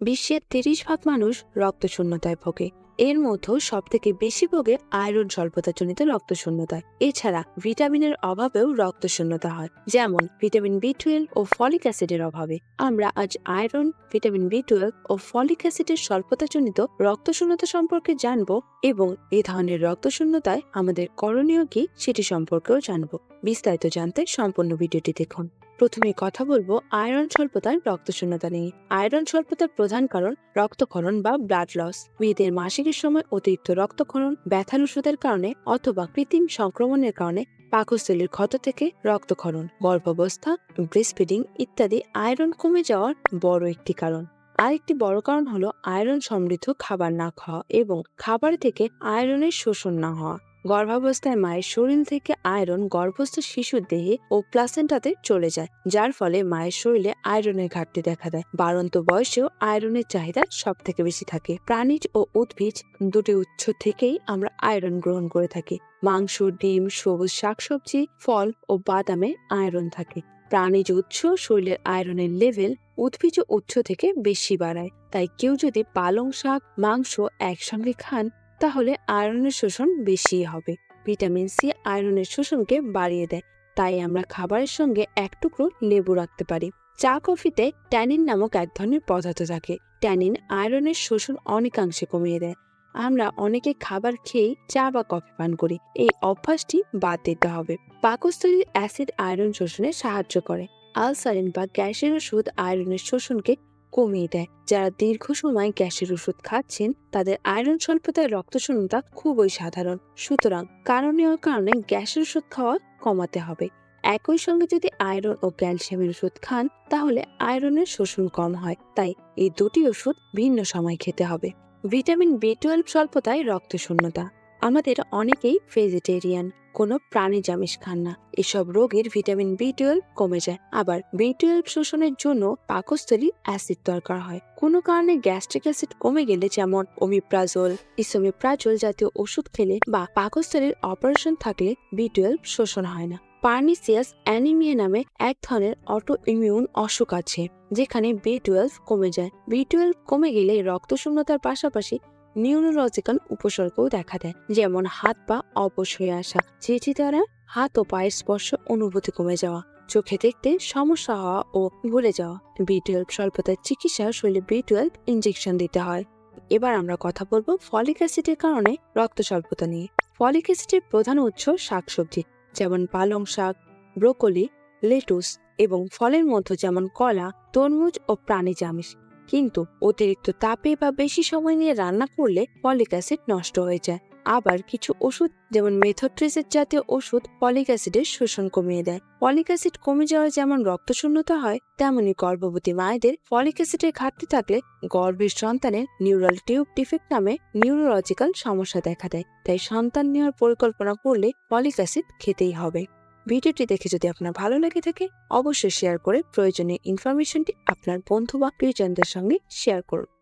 বিশ্বের তিরিশ ভাগ মানুষ রক্তশূন্যতায় ভোগে। এর মধ্যে সব থেকে বেশি ভোগে আয়রন স্বল্পতাজনিত রক্তশূন্যতায় এছাড়া ভিটামিনের অভাবেও রক্তশূন্যতা হয়, যেমন ভিটামিন বি টুয়েলভ ও ফলিক অ্যাসিডের অভাবে। আমরা আজ আয়রন, ভিটামিন বি টুয়েলভ ও ফলিক অ্যাসিডের স্বল্পতাজনিত রক্তশূন্যতা সম্পর্কে জানব এবং এই ধরনের রক্তশূন্যতায় আমাদের করণীয় কি সেটি সম্পর্কেও জানব। বিস্তারিত জানতে সম্পূর্ণ ভিডিওটি দেখুন। প্রথমে কথা বলব আয়রন স্বল্পতার রক্তশূন্যতা নিয়ে। আয়রন স্বল্পতার প্রধান কারণ রক্তক্ষরণ বা ব্লাড লস মেয়েদের মাসিকের সময় অতিরিক্ত রক্তক্ষরণ ব্যথার ওষুধের কারণে অথবা কৃত্রিম সংক্রমণের কারণে পাকস্থলীর ক্ষত থেকে রক্তক্ষরণ, গর্ভাবস্থা ব্রেস্টফিডিং ইত্যাদি আয়রন কমে যাওয়ার বড় একটি কারণ। আরেকটি বড় কারণ হলো আয়রন সমৃদ্ধ খাবার না খাওয়া এবং খাবার থেকে আয়রনের শোষণ না হওয়া। গর্ভাবস্থায় মায়ের শরীর থেকে আয়রন গর্ভস্থ শিশুর দেহে ও প্লাসেন্টাতে চলে যায়, যার ফলে মায়ের শরীরে আয়রনের ঘাটতি দেখা দেয়। বাড়ন্ত বয়সেও আয়রনের চাহিদা সব থেকে বেশি থাকে। প্রাণীজ ও উদ্ভিজ দুটি উৎস থেকেই আমরা আয়রন গ্রহণ করে থাকি। মাংস, ডিম, সবুজ শাকসবজি, ফল ও বাদামে আয়রন থাকে। প্রাণীজ উৎস শরীরের আয়রনের লেভেল উদ্ভিজ উৎস থেকে বেশি বাড়ায়। তাই কেউ যদি পালং শাক, মাংস একসঙ্গে খান তাহলে আয়রনের শোষণ বেশি হবে। ভিটামিন সি আয়রনের শোষণকে বাড়িয়ে দেয়, তাই আমরা খাবারের সঙ্গে এক টুকরো লেবু রাখতে পারি। চা কফিতে ট্যানিন নামক এক ধরনের পদার্থ থাকে। ট্যানিন আয়রনের শোষণ অনেকাংশে কমিয়ে দেয়। আমরা অনেকে খাবার খেয়েই চা বা কফি পান করি। এই অভ্যাসটি বাদ দিতে হবে। পাকস্থলীর অ্যাসিড আয়রন শোষণে সাহায্য করে। আলসারিন বা গ্যাসের ওষুধ আয়রনের শোষণকে কমিয়ে দেয়। যারা দীর্ঘ সময় গ্যাসের ওষুধ খাচ্ছেন, তাদের আয়রন স্বল্পতায় রক্তশূন্যতা খুবই সাধারণ। সুতরাং কারণে কারণে গ্যাসের ওষুধ খাওয়া কমাতে হবে। একই সঙ্গে যদি আয়রন ও ক্যালসিয়ামের ওষুধ খান, তাহলে আয়রনের শোষণ কম হয়। তাই এই দুটি ওষুধ ভিন্ন সময় খেতে হবে। ভিটামিন বি টুয়েলভ স্বল্পতায় রক্তশূন্যতা আমাদের অনেকেই ভেজিটেরিয়ান। কোনো প্রাণীজ আমিষ খান না। এসব রোগের ভিটামিন বি টুয়েলভ কমে যায়। আবার বি টুয়েলভ শোষণের জন্য পাকস্থলী অ্যাসিড দরকার হয়। কোনো কারণে গ্যাস্ট্রিক অ্যাসিড কমে গেলে যেমন ওমিপ্রাজোল, ইসোমিপ্রাজোল জাতীয় ওষুধ খেলে বা পাকস্থলীর অপারেশন থাকলে বি টুয়েলভ শোষণ হয় না। পার্নিসিয়াস অ্যানিমিয়া নামে এক ধরনের অটো ইমিউন অসুখ আছে, যেখানে বি টুয়েলভ কমে যায়। বি টুয়েলভ কমে গেলে রক্তশূন্যতার পাশাপাশি নিউরোলজিক্যাল উপসর্গও দেখা দেয়, যেমন হাত পা অবশ হয়ে আসা, যেটি দ্বারা হাত ও পায়ের স্পর্শ অনুভূতি কমে যাওয়া, চোখে দেখতে সমস্যা হওয়া ও ভুলে যাওয়া। বি টুয়েলভ স্বল্পতার চিকিৎসা শরীরে বি টুয়েলভ ইঞ্জেকশন দিতে হয়। এবার আমরা কথা বলব ফলিক অ্যাসিডের কারণে রক্ত স্বল্পতা নিয়ে। ফলিক অ্যাসিডের প্রধান উৎস শাকসবজি, যেমন পালং শাক, ব্রোকলি, লেটুস এবং ফলের মধ্যে যেমন কলা, তরমুজ ও প্রাণীজ আমিষ। কিন্তু অতিরিক্ত তাপে বা বেশি সময় নিয়ে রান্না করলে ফলিক অ্যাসিড নষ্ট হয়ে যায়। আবার কিছু ওষুধ, যেমন মেথোট্রেসের জাতীয় ওষুধ, ফলিক অ্যাসিডের শোষণ কমিয়ে দেয়। ফলিক অ্যাসিড কমে যাওয়ায় যেমন রক্তশূন্যতা হয়, তেমনি গর্ভবতী মায়েদের ফলিক অ্যাসিডের ঘাটতি থাকলে গর্ভের সন্তানের নিউরাল টিউব ডিফেক্ট নামে নিউরোলজিক্যাল সমস্যা দেখা দেয়। তাই সন্তান নেওয়ার পরিকল্পনা করলে ফলিক অ্যাসিড খেতেই হবে। ভিডিওটি দেখে যদি আপনার ভালো লেগে থাকে, অবশ্যই শেয়ার করে প্রয়োজনীয় ইনফরমেশনটি আপনার বন্ধু বা প্রিয়জনদের সঙ্গে শেয়ার করুন।